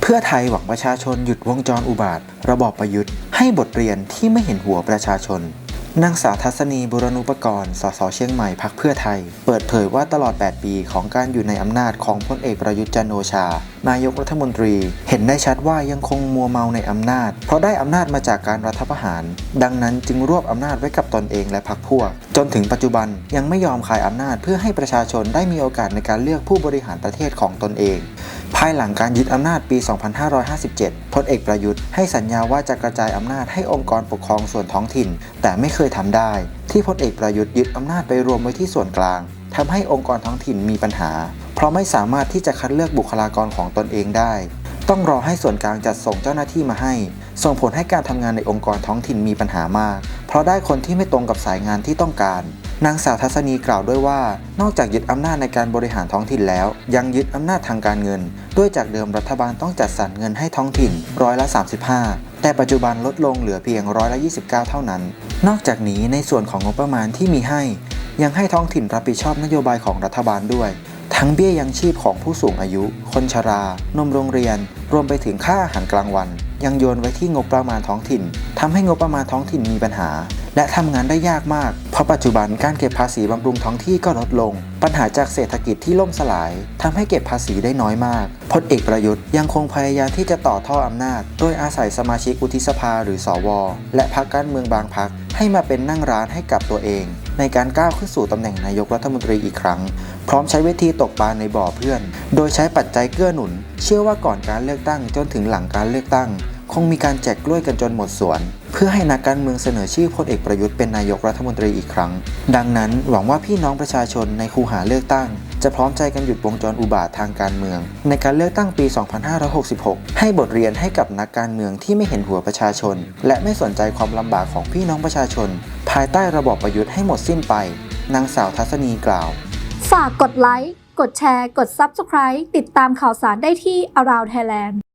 เพื่อไทยหวังประชาชนหยุดวงจรอุบาท ระบอบประยุทธ์ให้บทเรียนที่ไม่เห็นหัวประชาชนนางสาวทัศนีบุรณุปกรณ์สสเชียงใหม่พักเพื่อไทย เปิดเผยว่าตลอด 8 ปีของการอยู่ในอำนาจของพลเอกประยุทธ์จันโอชา นายกรัฐมนตรี เห็นได้ชัดว่ายังคงมัวเมาในอำนาจ เพราะได้อำนาจมาจากการรัฐประหาร ดังนั้นจึงรวบอำนาจไว้กับตนเองและพรรคพวก จนถึงปัจจุบันยังไม่ยอมขายอำนาจเพื่อให้ประชาชนได้มีโอกาสในการเลือกผู้บริหารประเทศของตนเอง ภายหลังการยึดอำนาจปี 2557 พลเอกประยุทธ์ให้สัญญาว่าจะกระจายอำนาจให้องค์กรปกครองส่วนท้องถิ่น แต่ไม่เคยทำได้ ที่พลเอกประยุทธ์ยึดอำนาจไปรวมไว้ที่ส่วนกลางทำให้องค์กรท้องถิ่นมีปัญหา เพราะไม่สามารถที่จะคัดเลือกบุคลากรของตนเองได้ ต้องรอให้ส่วนกลางจัดส่งเจ้าหน้าที่มาให้ ส่งผลให้การทำงานในองค์กรท้องถิ่นมีปัญหามาก เพราะได้คนที่ไม่ตรงกับสายงานที่ต้องการ นางสาวทัศนีกล่าวด้วยว่า นอกจากยึดอำนาจในการบริหารท้องถิ่นแล้ว ยังยึดอำนาจทางการเงิน ด้วยจากเดิมรัฐบาลต้องจัดสรรเงินให้ท้องถิ่นร้อยละ 35 แต่ปัจจุบันลดลงเหลือเพียงร้อยละ 29 เท่านั้น นอกจากนี้ในส่วนของงบประมาณที่มีให้ ยังให้ท้องถิ่นรับผิดชอบนโยบายของรัฐบาลด้วย ทั้งเบี้ยยังชีพของผู้สูงอายุ คนชรา นมโรงเรียน รวมไปถึงค่าอาหารกลางวัน ยังโยนไว้ที่งบประมาณท้องถิ่นทำให้งบประมาณท้องถิ่นมีปัญหา และทำงานได้ยากมาก เพราะปัจจุบันการเก็บภาษีบำรุงท้องที่ก็ลดลง ปัญหาจากเศรษฐกิจที่ล่มสลายทำให้เก็บภาษีได้น้อยมากพลเอกประยุทธ์ยังคงพยายามที่จะต่อท่ออำนาจ โดยอาศัยสมาชิกวุฒิสภาหรือสว และพรรคการเมืองบางพรรค ให้มาเป็นนั่งร้านให้กับตัวเอง ในการก้าวขึ้นสู่ตำแหน่งนายกรัฐมนตรีอีกครั้ง พร้อมใช้เวทีตกปลาในบ่อเพื่อน โดยใช้ปัจจัยเกื้อหนุน เชื่อว่าก่อนการเลือกตั้งจนถึงหลังการเลือกตั้ง คงมีการแจกกล้วยกันจนหมดสวน เพื่อให้นักการเมืองเสนอชื่อพลเอกประยุทธ์เป็นนายกรัฐมนตรีอีกครั้ง ดังนั้นหวังว่าพี่น้องประชาชนในคูหาเลือกตั้ง จะพร้อมใจกันหยุดวงจรอุบาททางการเมือง ในการเลือกตั้งปี 2566 ให้บทเรียนให้กับนักการเมืองที่ไม่เห็นหัวประชาชน และไม่สนใจความลำบากของพี่น้องประชาชน ภายใต้ระบอบประยุทธ์ให้หมดสิ้นไป นางสาวทัศนีกล่าว ฝากกดไลค์ กดแชร์ กด Subscribe ติดตามข่าวสารได้ที่ Around Thailand